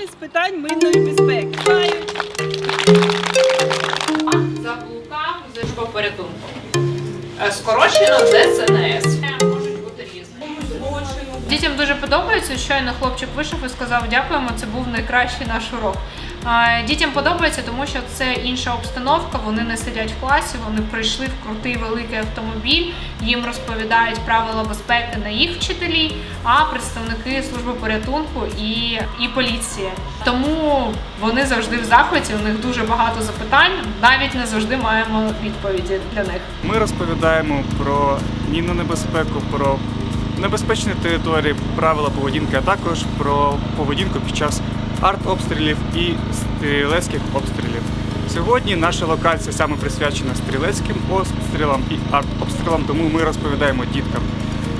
роботи з питань мирної безпеки. Мають. Заблукав служба порятунку. Е, Скорочено ДСНС. Дітям дуже подобається. Щойно хлопчик вийшов і сказав дякуємо. Це був найкращий наш урок. Дітям подобається, тому що це інша обстановка. Вони не сидять в класі, вони прийшли в крутий великий автомобіль. Їм розповідають правила безпеки не їх вчителі, а представники служби порятунку і, і поліції. Тому вони завжди в захваті. У них дуже багато запитань. Навіть не завжди маємо відповіді для них. Ми розповідаємо про мінну небезпеку, про небезпечні території, правила поведінки, а також про поведінку під час артобстрілів і стрілецьких обстрілів. Сьогодні наша локація саме присвячена стрілецьким обстрілам і артобстрілам, тому ми розповідаємо діткам,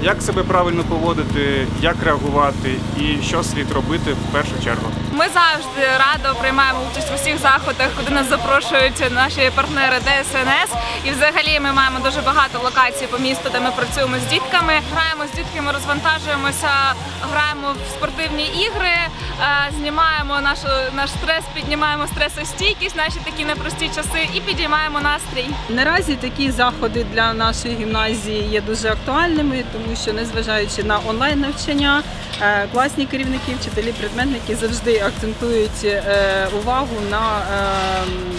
як себе правильно поводити, як реагувати і що слід робити в першу чергу. Ми завжди радо приймаємо участь в усіх заходах, куди нас запрошують наші партнери ДСНС. І взагалі ми маємо дуже багато локацій по місту, де ми працюємо з дітками. Граємо з дітками, розвантажуємося, граємо в спортивні ігри, знімаємо нашу наш стрес, піднімаємо стресостійкість, наші такі непрості часи, і підіймаємо настрій. Наразі такі заходи для нашої гімназії є дуже актуальними, тому що незважаючи на онлайн навчання, е, класні керівники, вчителі, предметники завжди акцентують е, увагу на ем, е,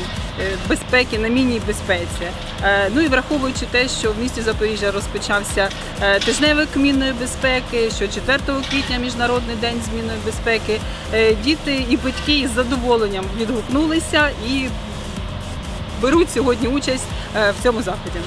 безпеки, на мінній безпеці. Е, Ну і враховуючи те, що в місті Запоріжжя розпочався е, тижневик мінної безпеки, що 4 квітня міжнародний день змінної безпеки, е, діти і батьки із задоволенням відгукнулися і беруть сьогодні участь в цьому заході.